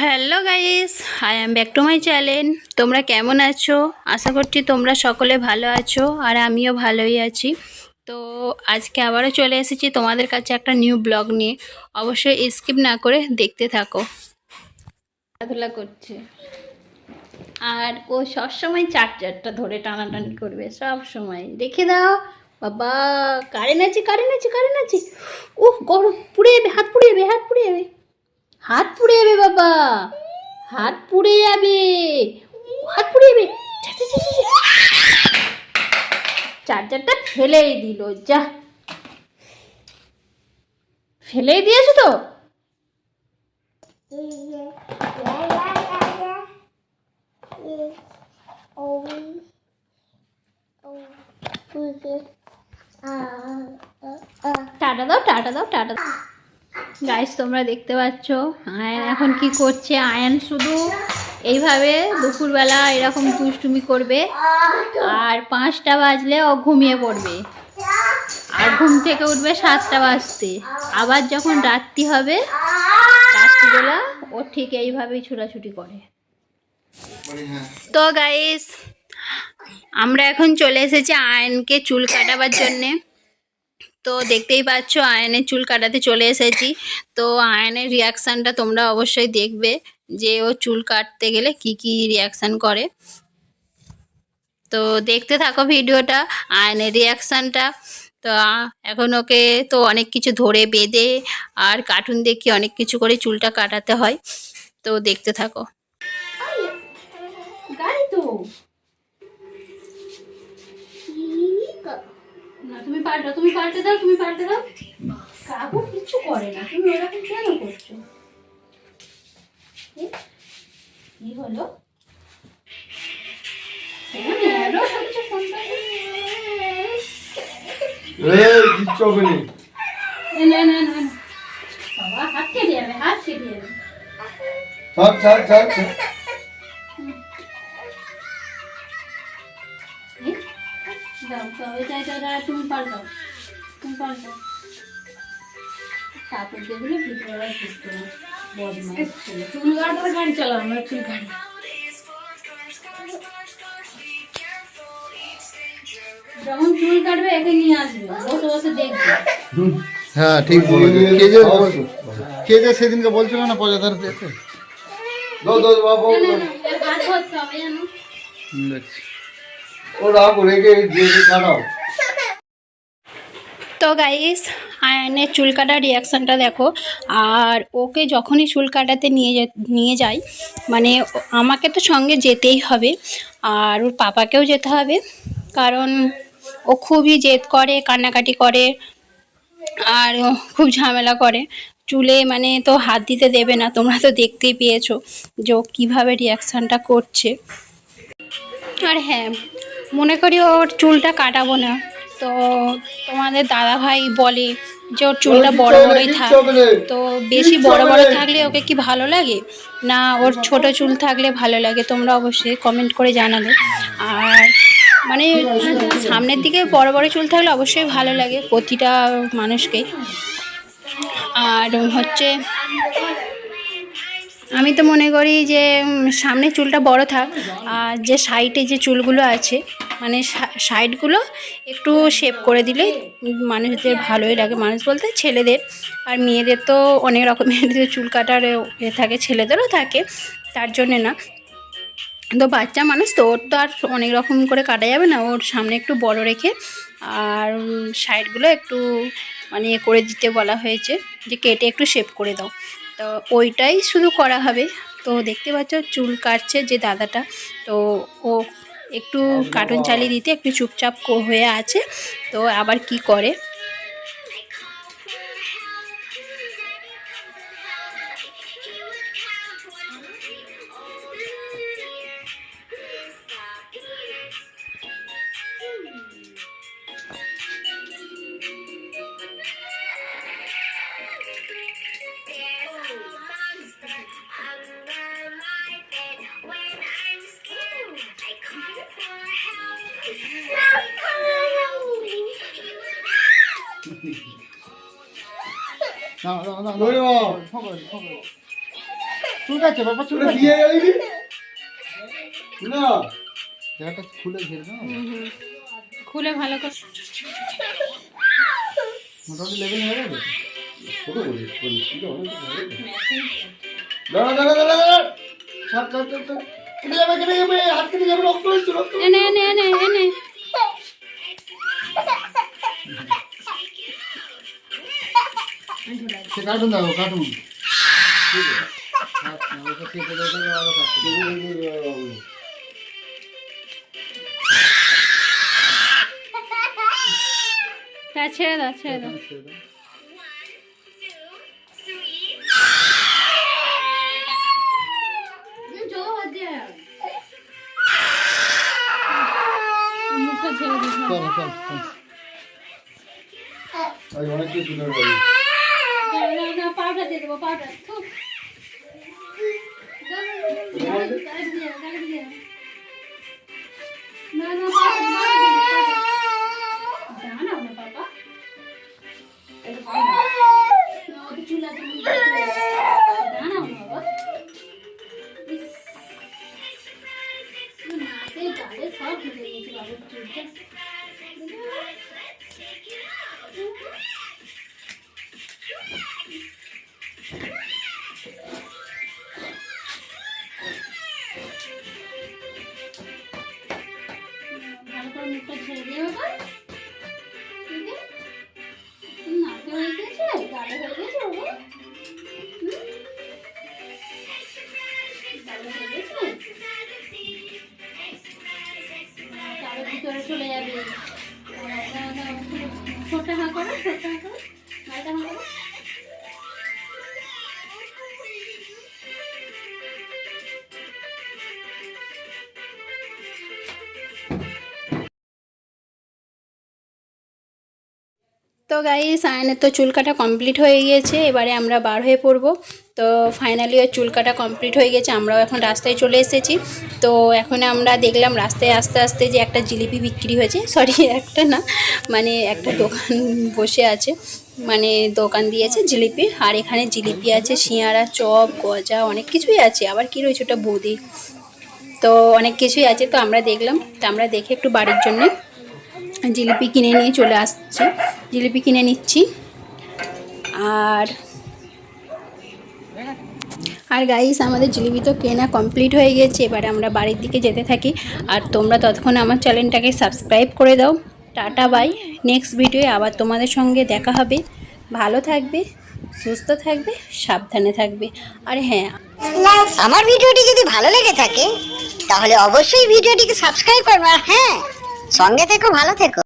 Hello guys I am back to my channel তোমরা কেমন আছো? আশা করছি তোমরা সকলে ভালো আছো আর আমিও ভালোই আছি। তো আজকে আবারও চলে এসেছি তোমাদের কাছে একটা নিউ ব্লগ নিয়ে। অবশ্যই স্কিপ না করে দেখতে থাকো। খেলাধুলা করছে। আর ও সবসময় চার্জারটা ধরে টানাটানি করবে সব সময় রেখে দাও বাবা কারেন্ট আছে কারেন্ট আছে কারেন্ট আছে। উহ, গরম। পুড়ে যাবে, হাত পুড়ে যাবে, হাত পুড়ে যাবে। হাত পুড়ে যাবে বাবা। হাত পুড়ে যাবে। হাত পুড়ে যাবে। চার্জারটা ফেলেই দিল, যা। ফেলেই দিয়েছ তো? টাটা দাও টাটা দাও টাটা দাও। গাইস তোমরা দেখতে পাচ্ছ, আয়ান এখন কি করছে? আয়ান শুধু এইভাবে দুপুরবেলা এরকম দুষ্টুমি করবে আর পাঁচটা বাজলে ও ঘুমিয়ে পড়বে। আর ঘুম থেকে উঠবে সাতটা বাজতে। আবার যখন রাত্রি হবে, রাত্রিবেলা ও ঠিক এইভাবেই ছুটাছুটি করে। তো গাইস আমরা এখন চলে এসেছি আয়নকে চুল কাটাবার জন্যে। তো দেখতেই পাচ্ছ আয়নের চুল কাটাতে চলে এসেছি। তো আয়নের রিয়াকশানটা তোমরা অবশ্যই দেখবে যে ও চুল কাটতে গেলে কি কি রিয়াকশান করে। তো দেখতে থাকো ভিডিওটা, আয়নের রিয়াকশানটা তো এখন ওকে তো অনেক কিছু ধরে বেঁধে আর কার্টুন দেখি অনেক কিছু করে চুলটা কাটাতে হয়। তো দেখতে থাকো। তো। না তুমি পাল্টো তুমি পাল্টে দাও তুমি পাল্টে দাও। কাকু কিচ্ছু করে না তুমি ওরকম কেন করছ? কি হলো? কিচ্ছু হবে না। না না না। বাবা হাত কেটে যাবে হাত কেটে যাবে। ছাড় ছাড় ছাড়। দাও দাও এটা এটা এটা তুমি পাল্টাও তুমি পাল্টাও কাপড় দিয়ে দিলে ভিতরে আর ঢুকতো না বদমাইশ ছেলে চুল কাটার গাড়ি চালাও না চুল কাটা যখন চুল কাটবে একে নিয়ে আসবে বসে বসে দেখবে হ্যাঁ ঠিক বলেছ কে যে কে যে সেদিনকে বলছিল না পজাদার দেখে দাও দাও বাবা না, না, না, এর হাত ধরতে হবে জানো দেখছি তো গাইস আয়নের চুল কাটার রিয়াকশানটা দেখো, আর ওকে যখনই চুল কাটাতে নিয়ে নিয়ে যাই মানে আমাকে তো সঙ্গে যেতেই হবে, আর ওর পাপাকেও যেতে হবে, কারণ ও খুবই জেদ করে, কান্নাকাটি করে, আর খুব ঝামেলা করে। চুলে মানে তো হাত দিতে দেবে না, তোমরা তো দেখতেই পেয়েছ যে ও কীভাবে রিয়াকশানটা করছে। আর হ্যাঁ মনে করি ওর চুলটা কাটাবো না। তো তোমাদের দাদা ভাই বলে যে ওর চুলটা বড় বড়ই থাক। তো বেশি বড় বড় থাকলে ওকে কি ভালো লাগে? না ওর ছোট চুল থাকলে ভালো লাগে। তোমরা অবশ্যই কমেন্ট করে জানাবে আর মানে সামনের দিকে বড় বড় চুল থাকলে অবশ্যই ভালো লাগে প্রতিটা মানুষকেই আর হচ্ছে আমি তো মনে করি যে সামনে চুলটা বড় থাক, আর যে সাইডে যে চুলগুলো আছে মানে সাইডগুলো একটু শেপ করে দিলে মানুষদের ভালোই লাগে। মানুষ বলতে ছেলেদের, আর মেয়েদের তো অনেক রকমের চুল কাটার এ থাকে, ছেলেদেরও থাকে, তার জন্যে না। তো বাচ্চা মানুষ তো, ওর তো আর অনেক রকম করে কাটা যাবে না, ওর সামনে একটু বড় রেখে, আর সাইডগুলো একটু মানে করে দিতে বলা হয়েছে, যে কেটে একটু শেপ করে দাও। তো ওইটাই শুধু করা হবে। তো দেখতে পাচ্ছ চুল কাটছে যে দাদাটা। তো ও একটু কার্টুন চালিয়ে দিতে একটু চুপচাপ হয়ে আছে। তো আবার কি করে? না না না। চুলকাচ্ছে বাবা চুলকাচ্ছে গেলি না। জায়গাটা খুলে ঘিরে দাও খুলে ভালো করে। মোটামুটি লেভেল হয়ে যাবে ছোট বলি দাঁড়া দাঁড়া দাঁড়া দাঁড়া। ছাড়। কেটে যাবে কেটে যাবে হাত কেটে যাবে রক্ত হচ্ছে রক্ত কাটতে দেবে। তা ছেড়ে দাও ছেড়ে দাও ছেড়ে দাও। মুখটা ছেড়ে দিও অনেক কিছু পাউডার দিয়ে দেবো পাউডার না না চলে হাঁ করো ছোট্টা হাঁ করো মাইটা হাঁ করো তো গাইস আয়নের তো চুল কাটা কমপ্লিট হয়ে গিয়েছে, এবারে আমরা বার হয়ে পড়ব। তো ফাইনালি ওর চুল কাটা কমপ্লিট হয়ে গেছে, আমরাও এখন রাস্তায় চলে এসেছি। তো এখন আমরা দেখলাম রাস্তায় আস্তে আস্তে যে একটা জিলিপি বিক্রি হয়েছে। সরি একটা না মানে একটা দোকান বসে আছে মানে দোকান দিয়েছে জিলিপি, আর এখানে জিলিপি আছে সিঙ্গারা চপ, গজা, অনেক কিছুই আছে। আবার কি রয়েছে ওটা বৌদি? তো অনেক কিছুই আছে, তো আমরা দেখলাম, তো আমরা দেখে একটু বাড়ির জন্য জিলিপি কিনে নিয়ে চলে আসছি। জিলিপি কিনে নিচ্ছি। আর আর গাইস আমাদের জিলিপি তো কেনা কমপ্লিট হয়ে গেছে, এবারে আমরা বাড়ির দিকে যেতে থাকি। আর তোমরা ততক্ষণ আমার চ্যানেলটাকে সাবস্ক্রাইব করে দাও। টাটা বাই নেক্সট ভিডিওয়ে আবার তোমাদের সঙ্গে দেখা হবে। ভালো থাকবে, সুস্থ থাকবে, সাবধানে থাকবে। আর হ্যাঁ আমার ভিডিওটি যদি ভালো লেগে থাকে, তাহলে অবশ্যই ভিডিওটিকে সাবস্ক্রাইব করবে। হ্যাঁ সঙ্গে থেকো, ভালো থেকো।